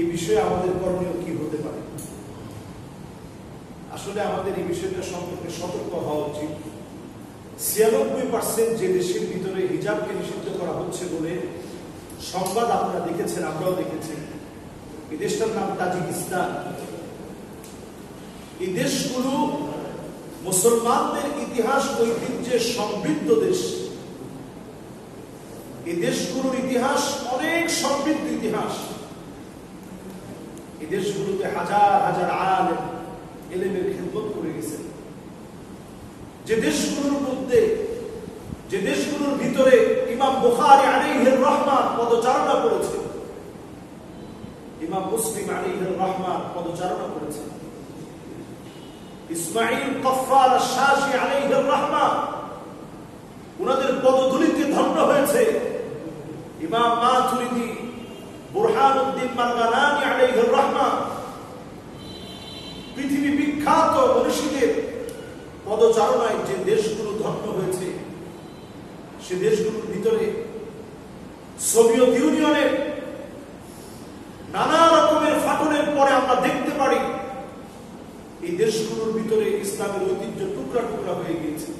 এই বিষয়ে আমাদের করণীয় কি হতে পারে? আসলে আমাদের এই বিষয়টা সম্পর্কে সতর্ক হওয়া উচিত। ছিয়ানব্বই পার্সেন্ট যে দেশের ভিতরে হিজাবকে নিষিদ্ধ করা হচ্ছে বলে সংবাদ আপনারা দেখেছেন, আমরাও দেখেছি। এই দেশটার নাম তাজিকিস্তান। এই দেশগুলো মুসলমানদের ইতিহাস ঐতিহ্যে সমৃদ্ধ দেশ। এই দেশগুলোর ইতিহাস অনেক সমৃদ্ধ ইতিহাস। দেশগুলোতে হাজার হাজার আলেম এলেমের খেদমত করে গেছেন যে দেশগুলোর মধ্যে, যে দেশগুলোর ভিতরে ইমাম বুখারি আলাইহির রহমান পদচারণা করেছে, ইমাম মুসলিম আলাইহির রহমান পদচারণা করেছে। ইসমাইল কফার শাসি আলাইহির রহমান ওনাদের পদধূলিতে ধন্য হয়েছে ইমাম মাতুরিদি, বুরহানুদ্দিন মারগানানি বিখ্যাত মনীষীদের পদচারণায় যে দেশগুলো ধন্য হয়েছে, সে দেশগুলোর ভিতরে সোভিয়েত ইউনিয়নের নানা রকমের ফাটলের পরে আমরা দেখতে পারি, এই দেশগুলোর ভিতরে ইসলামের ঐতিহ্য টুকরা টুকরা হয়ে গিয়েছে।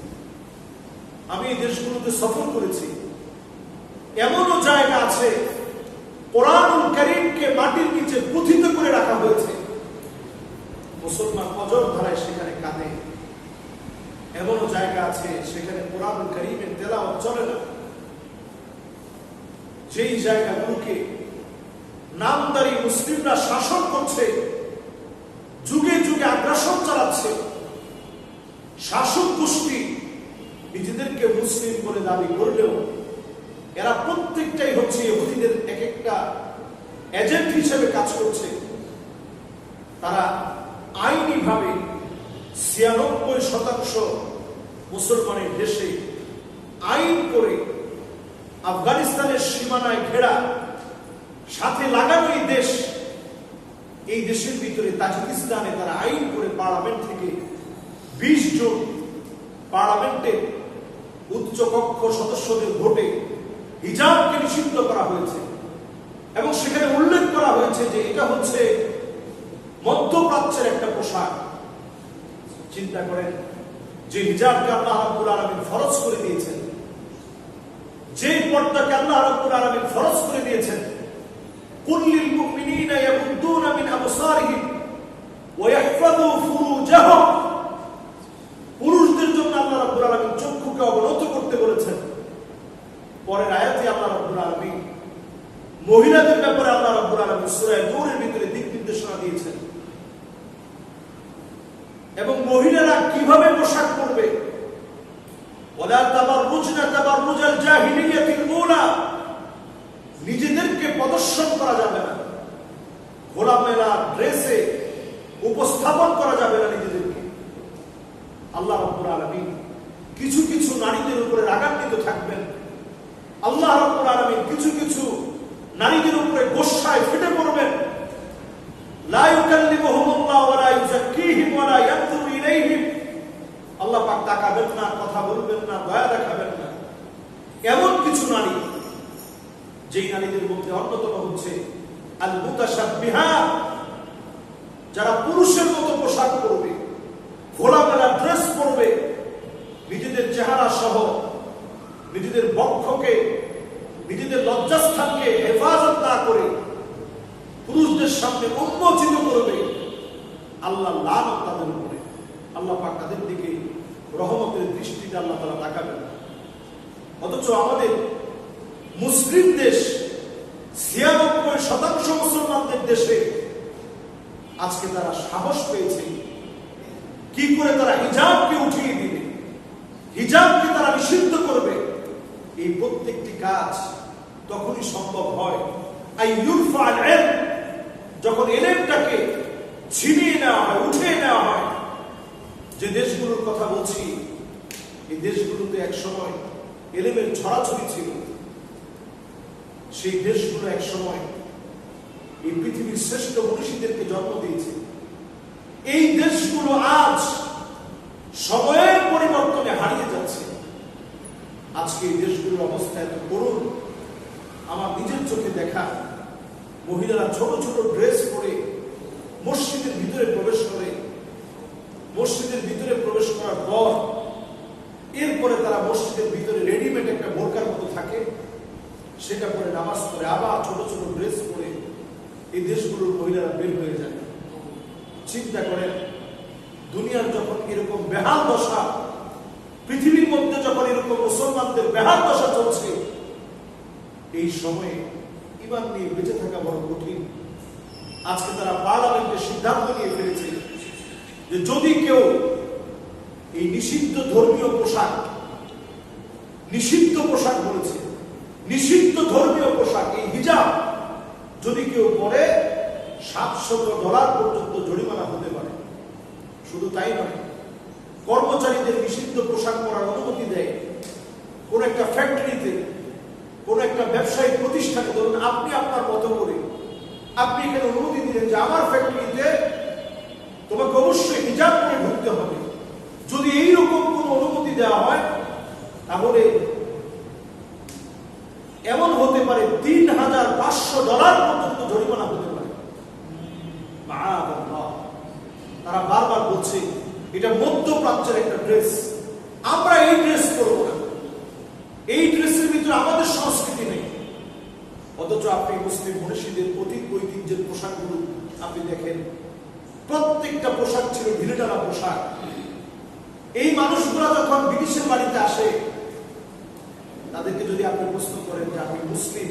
আমি এই দেশগুলোতে সফর করেছি। এমনও জায়গা আছে, কোরআনুল করিমকে মাটির নিচে পুথিত করে রাখা হয়েছে মুসলমান অজর ধারায় সেখানে কাঁদে। এমনও জায়গা আছে সেখানে কোরআনুল করিমের তেলাওয়াত চলে না। যেই জায়গাগুলোকে নামদারি মুসলিমরা শাসন করছে, যুগে যুগে আগ্রাসন চালাচ্ছে, শাসক গোষ্ঠী নিজেদেরকে মুসলিম বলে দাবি করলেও এরা প্রত্যেকটাই হচ্ছে ইহুদিদের এক একটা এজেন্ট হিসেবে কাজ করছে। তারা আইনিভাবে ছিয়ানব্বই শতাংশ মুসলমানের দেশে আইন করে আফগানিস্তানের সীমানায় ঘেরা, সাথে লাগানো এই দেশ, এই দেশের ভিতরে তাজিকিস্তানে তারা আইন করে পার্লামেন্ট থেকে বিশ জন পার্লামেন্টের উচ্চকক্ষ সদস্যদের ভোটে হিজাবকে নিষিদ্ধ করা হয়েছে। এবং সেখানে উল্লেখ করা হয়েছে যে এটা হচ্ছে মধ্যপ্রাচ্যের পোশাক চিন্তা করেন যে হিজাবকে আল্লাহ রাব্বুল আলামিন ফরজ করে দিয়েছেন। যে পর্দাকে আল্লাহ রাব্বুল আলামিন ফরজ করে দিয়েছেন। কুল্লিল মিন আবসারিহিম ওয়া ফুরুজাহুম। পুরুষদের জন্য আল্লাহ রাব্বুল আলামিন চক্ষুকে অবনত করতে বলেছেন। পরের আয়াতে আল্লাহ রাব্বুল আলামিন মহিলাদের ব্যাপারে আল্লাহ রাব্বুল আলামিন সূরা নূরের ভিতরে দিক নির্দেশনা দিয়েছেন এবং মহিলারা কীভাবে পোশাক পরবে? নিজেদেরকে প্রদর্শন করা যাবে না। খোলামেলা ড্রেসে উপস্থাপন করা যাবে না নিজেদেরকে। আল্লাহ রাব্বুল কিছু কিছু নারীদের উপরে রাগান্বিত থাকবেন। আল্লাহ রাব্বুল আলামিন কিছু কিছু নারীদের উপরে গোসায় ফেটে পড়বেন। লা ইউকাল্লিমুহুমুল্লাহ ওয়া লা ইউযাক্কিহিম ওয়া লা ইয়ানজুরু ইলাইহিম আল্লাহ পাক তাকাবেন না, কথা বলবেন না, দয়া দেখাবেন না। এমন কিছু নারী, যেই নারীদের মধ্যে অন্যতম হচ্ছে যারা পুরুষের মতো পোশাক পরবে খোলামেলা ড্রেস পরবে, নিজেদের চেহারা সহ, নিজেদের বক্ষকে, নিজেদের লজ্জাস্থানকে হেফাজত না করে পুরুষদের সামনে উন্মোচিত করবে, আল্লাহ লাভ তাদের উপরে। আল্লাহ পাক তাদের দিকে রহমতের দৃষ্টিতে আল্লাহ তারা তাকাবেন। অথচ আমাদের মুসলিম দেশ, ছিয়ানব্বই শতাংশ মুসলমানদের দেশে আজকে তারা সাহস পেয়েছে। কি করে তারা হিজাবকে উঠিয়ে দিবে? হিজাবকে তারা নিষিদ্ধ করবে? এই প্রত্যেকটি কাজ তখনই সম্ভব হয়। যখন এলেমটাকে ছিনিয়ে নেওয়া হয়, উঠিয়ে নেওয়া হয় যে দেশগুলোর কথা বলছি, এই দেশগুলোতে এক সময় এলেমের ছড়াছড়ি ছিল। সেই দেশগুলো এক সময় এই পৃথিবীর শ্রেষ্ঠ মনীষীদেরকে জন্ম দিয়েছে। এই দেশগুলো আজ সময়ের পরিবর্তনে হারিয়ে যাচ্ছে। আজকে এই দেশগুলোর অবস্থা এত করুন আমার নিজের চোখে দেখা মহিলারা ছোট ছোট ড্রেস পরে মসজিদের ভিতরে প্রবেশ করে মসজিদের ভিতরে প্রবেশ করার পর এরপরে তারা মসজিদের ভিতরে রেডিমেড একটা বোরকার মতো থাকে। সেটা পরে নামাজ পড়ে আবার ছোট ছোট ড্রেস পরে এই দেশগুলোর মহিলারা বের হয়ে যায়। চিন্তা করেন, দুনিয়ার যখন এরকম বেহাল দশা, পৃথিবীর মধ্যে যখন এরকম মুসলমানদের বেহাল দশা চলছে, এই সময়ে ইমান নিয়ে বেঁচে থাকা বড় কঠিন। আজকে তারা পার্লামেন্টে সিদ্ধান্ত নিয়ে ফেলেছে যে যদি কেউ এই নিষিদ্ধ ধর্মীয় পোশাক নিষিদ্ধ পোশাক বলেছে। নিষিদ্ধ ধর্মীয় পোশাক, এই হিজাব যদি কেউ পরে, সাতশত ডলার পর্যন্ত জরিমানা হতে পারে। শুধু তাই নয়, কর্মচারীদের নিষিদ্ধ পোশাক পরার অনুমতি দেয়। কোন একটা ফ্যাক্টরিতে, কোন একটা ব্যবসায়িক প্রতিষ্ঠানে ধরুন, আপনি আপনার মতো করে, আপনি এখানে অনুমতি দিলেন যে আমার ফ্যাক্টরিতে তোমাকে অবশ্যই হিজাব করে ঢুকতে হবে। যদি এইরকম কোন অনুমতি দেওয়া হয়, তাহলে এমন হতে পারে তিন হাজার পাঁচশো ডলার পর্যন্ত জরিমানা হতে পারে। তারা বারবার বলছে, এটা মধ্যপ্রাচ্যের একটা ড্রেস। আমরা এই ড্রেস করব না। এই ড্রেসের ভিতরে আমাদের সংস্কৃতি নেই। অথচ আপনি মুসলিম মনীষীদের অতীত ঐতিহ্যের পোশাকগুলো আপনি দেখেন। প্রত্যেকটা পোশাক ছিল ঢিলেটানা পোশাক। এই মানুষগুলা যখন ব্রিটিশের বাড়িতে আসে তাদেরকে যদি আপনি প্রশ্ন করেন যে আপনি মুসলিম,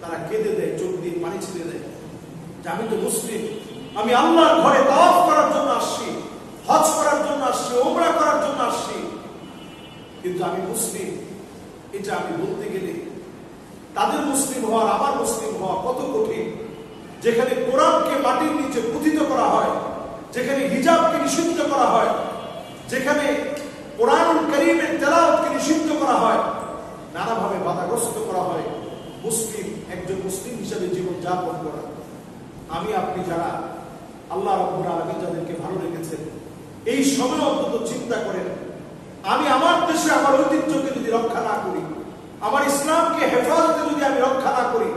তারা কেঁদে দেয়, চোখ দিয়ে পানি ছেড়ে দেয়। যে আমি তো মুসলিম, আমি আল্লাহর ঘরে তাওয়াফ করার জন্য আসছি, হজ করার জন্য আসছি ওমরা করার জন্য আসছি। কিন্তু আমি মুসলিম, এটা আমি বলতে গেলে তাদের মুসলিম হওয়ার আমার মুসলিম হওয়া কত কঠিন। যেখানে কোরআনকে মাটির নিচে পুঁথিত করা হয়, যেখানে হিজাবকে নিষিদ্ধ করা হয়, যেখানে কোরআন করিমের তেলাওয়াতকে নিষিদ্ধ করা হয় নানাভাবে বাধাগ্রস্ত করা হয়। মুসলিম, একজন মুসলিম হিসেবে জীবন যাপন করা। আমি, আপনি যারা, আল্লাহ রব্বুল আলামিন যাদেরকে ভালো রেখেছেন, এই সময় অন্তত চিন্তা করেন, আমি আমার দেশে আমার ঐতিহ্যকে যদি রক্ষা না করি, আমার ইসলামকে হেফাজতে যদি আমি রক্ষা না করি,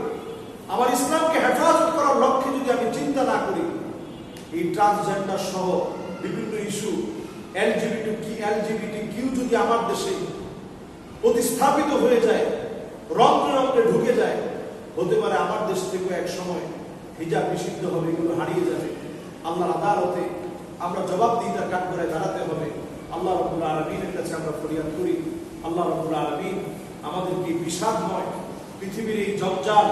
আমার ইসলামকে হেফাজত করার লক্ষ্যে যদি আমি চিন্তা না করি, এই ট্রান্সজেন্ডার সহ বিভিন্ন ইস্যু এলজিবিটি কি এলজিবিটি কিউ যদি আমার দেশে প্রতিস্থাপিত হয়ে যায় রন্ধ্রে রন্ধ্রে ঢুকে যায়। হতে পারে আমার দেশ থেকে এক সময় হিজাব নিষিদ্ধ হবে, এগুলো হারিয়ে যাবে। আল্লাহর আদালতে আমরা জবাব জবাবদিহিতার কাঠ করে দাঁড়াতে হবে। আল্লাহ রবুল্লা আলমিনের কাছে আমরা ফরিয়াদ করি, আল্লাহ রবুল্লা আলমিন আমাদেরকে বিষাদময় পৃথিবীর এই জঞ্জাল,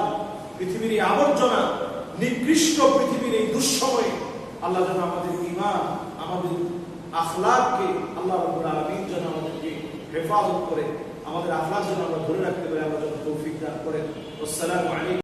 পৃথিবীর এই আবর্জনা, নিকৃষ্ট পৃথিবীর এই দুঃসময়ে আল্লাহ যেন আমাদের ইমান আমাদের আখলাককে আল্লাহ রবুল্লা আলমিন যেন আমাদেরকে হেফাজত করে। আমাদের আফলার জন্য আমরা ধরে রাখতে পারি। আমরা যখন তৌফিক দান করেন। আসসালামু আলাইকুম।